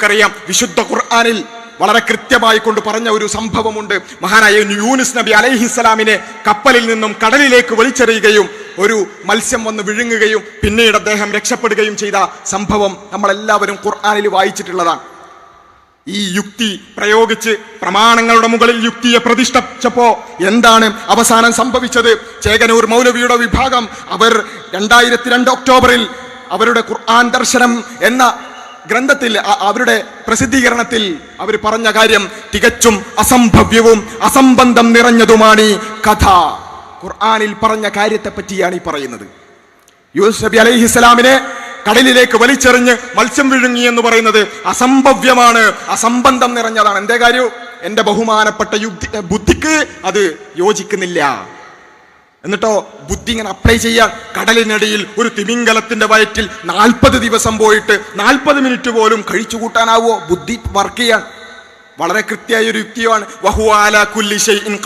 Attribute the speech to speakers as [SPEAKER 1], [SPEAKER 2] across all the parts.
[SPEAKER 1] നമുക്കറിയാം വിശുദ്ധ ഖുർആാനിൽ വളരെ കൃത്യമായി കൊണ്ട് പറഞ്ഞ ഒരു സംഭവമുണ്ട്. മഹാനായ യൂനിസ് നബി അലൈഹിസ്സലാമിനെ കപ്പലിൽ നിന്നും കടലിലേക്ക് വലിച്ചെറിയുകയും ഒരു മത്സ്യം വന്ന് വിഴുങ്ങുകയും പിന്നീട് അദ്ദേഹം രക്ഷപ്പെടുകയും ചെയ്ത സംഭവം നമ്മളെല്ലാവരും ഖുർആാനിൽ വായിച്ചിട്ടുള്ളതാണ്. ഈ യുക്തി പ്രയോഗിച്ച് പ്രമാണങ്ങളുടെ മുകളിൽ യുക്തിയെ പ്രതിഷ്ഠിച്ചപ്പോ എന്താണ് അവസാനം സംഭവിച്ചത്? ചേകനൂർ മൗലവിയുടെ വിഭാഗം അവർ രണ്ടായിരത്തി രണ്ട് ഒക്ടോബറിൽ അവരുടെ ഖുർആൻ ദർശനം എന്ന ഗ്രന്ഥത്തിൽ അവരുടെ പ്രസിദ്ധീകരണത്തിൽ അവർ പറഞ്ഞ കാര്യം തികച്ചും അസംഭവ്യവും അസംബന്ധം നിറഞ്ഞതുമാണ് ഈ കഥ. ഖുർആാനിൽ പറഞ്ഞ കാര്യത്തെ പറ്റിയാണ് ഈ പറയുന്നത്. യൂസ് നബി അലൈഹിസ്സലാമിനെ കടലിലേക്ക് വലിച്ചെറിഞ്ഞ് മത്സ്യം വിഴുങ്ങി എന്ന് പറയുന്നത് അസംഭവ്യമാണ് അസംബന്ധം നിറഞ്ഞതാണ്. എന്തേ കാര്യം? എന്റെ ബഹുമാനപ്പെട്ട യുക്തി ബുദ്ധിക്ക് അത് യോജിക്കുന്നില്ല. എന്നിട്ടോ ബുദ്ധി ഇങ്ങനെ അപ്ലൈ ചെയ്യാൻ കടലിനടിയിൽ ഒരു തിമിംഗലത്തിന്റെ വയറ്റിൽ നാൽപ്പത് ദിവസം പോയിട്ട് നാൽപ്പത് മിനിറ്റ് പോലും കഴിച്ചു കൂട്ടാനാവോ ബുദ്ധി വർക്ക് ചെയ്യാൻ? വളരെ കൃത്യമായ ഒരു യുക്തിയാണ്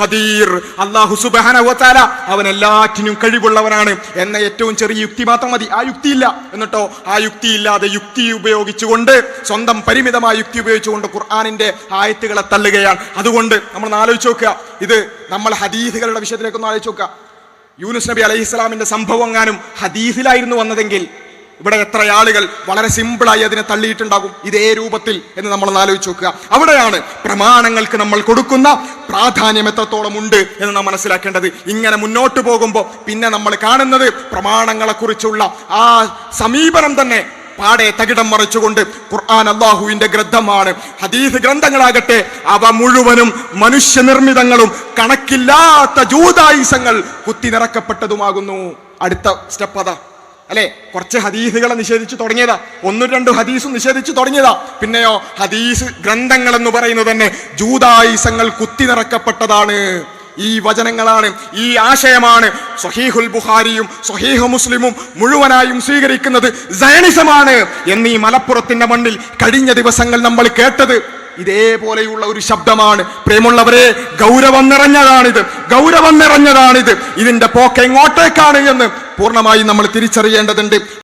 [SPEAKER 1] ഖദീർ. അല്ലാഹു സുബ്ഹാനഹു വതആല അവൻ എല്ലാറ്റിനും കഴിവുള്ളവനാണ്. എന്ന ഏറ്റവും ചെറിയ യുക്തി മാത്രം മതി. ആ യുക്തിയില്ല. എന്നിട്ടോ ആ യുക്തിയില്ലാതെ യുക്തി ഉപയോഗിച്ചുകൊണ്ട് സ്വന്തം പരിമിതമായ യുക്തി ഉപയോഗിച്ചുകൊണ്ട് ഖുർആാനിന്റെ ആയത്തുകളെ തള്ളുകയാണ്. അതുകൊണ്ട് നമ്മൾ ആലോചിച്ച് നോക്കുക. ഇത് നമ്മൾ ഹദീസുകളുടെ വിഷയത്തിലേക്കൊന്ന് ആലോചിച്ച് നോക്കുക. യൂനുസ് നബി അലൈഹി ഇസ്ലാമിന്റെ സംഭവം എങ്ങാനും ഹദീസിലായിരുന്നു വന്നതെങ്കിൽ ഇവിടെ എത്ര ആളുകൾ വളരെ സിമ്പിളായി അതിനെ തള്ളിയിട്ടുണ്ടാകും? ഇതേ രൂപത്തിൽ എന്ന് നമ്മൾ ആലോചിച്ച് നോക്കുക. അവിടെയാണ് പ്രമാണങ്ങൾക്ക് നമ്മൾ കൊടുക്കുന്ന പ്രാധാന്യം എത്രത്തോളം ഉണ്ട് എന്ന് നാം മനസ്സിലാക്കേണ്ടത്. ഇങ്ങനെ മുന്നോട്ട് പോകുമ്പോൾ പിന്നെ നമ്മൾ കാണുന്നത് പ്രമാണങ്ങളെക്കുറിച്ചുള്ള ആ സമീപനം തന്നെ പാടെ തകിടം മറിച്ചുകൊണ്ട് ഖുർആൻ അള്ളാഹുവിന്റെ ഗ്രന്ഥമാണ്. ഹദീസ് ഗ്രന്ഥങ്ങളാകട്ടെ അവ മുഴുവനും മനുഷ്യനിർമ്മിതങ്ങളും കണക്കില്ലാത്ത ജൂതായുസങ്ങൾ കുത്തി നിറക്കപ്പെട്ടതുമാകുന്നു. അടുത്ത സ്റ്റെപ്പ് അതാ. അല്ലെ? കുറച്ച് ഹദീസുകളെ നിഷേധിച്ചു തുടങ്ങിയതാ. ഒന്നും രണ്ടും ഹദീസും നിഷേധിച്ചു തുടങ്ങിയതാ. പിന്നെയോ ഹദീസ് ഗ്രന്ഥങ്ങൾ എന്ന് പറയുന്നത് തന്നെ ജൂതായുസങ്ങൾ കുത്തി നിറക്കപ്പെട്ടതാണ്. ഈ വചനങ്ങളാണ് ഈ ആശയമാണ് സഹീഹുൽ ബുഹാരിയും സഹീഹ് മുസ്ലിമും മുഴുവനായും സ്വീകരിക്കുന്നത്. സയണിസമാണ് എന്നീ മലപ്പുറത്തിന്റെ മണ്ണിൽ കഴിഞ്ഞ ദിവസങ്ങൾ നമ്മൾ കേട്ടത്. ഇതേപോലെയുള്ള ഒരു ശബ്ദമാണ്. പ്രേമുള്ളവരെ ഗൗരവം നിറഞ്ഞതാണിത്. ഗൗരവം നിറഞ്ഞതാണിത്. ഇതിന്റെ പോക്ക് എങ്ങോട്ടേക്കാണ് എന്ന് പൂർണമായും നമ്മൾ തിരിച്ചറിയേണ്ടതുണ്ട്.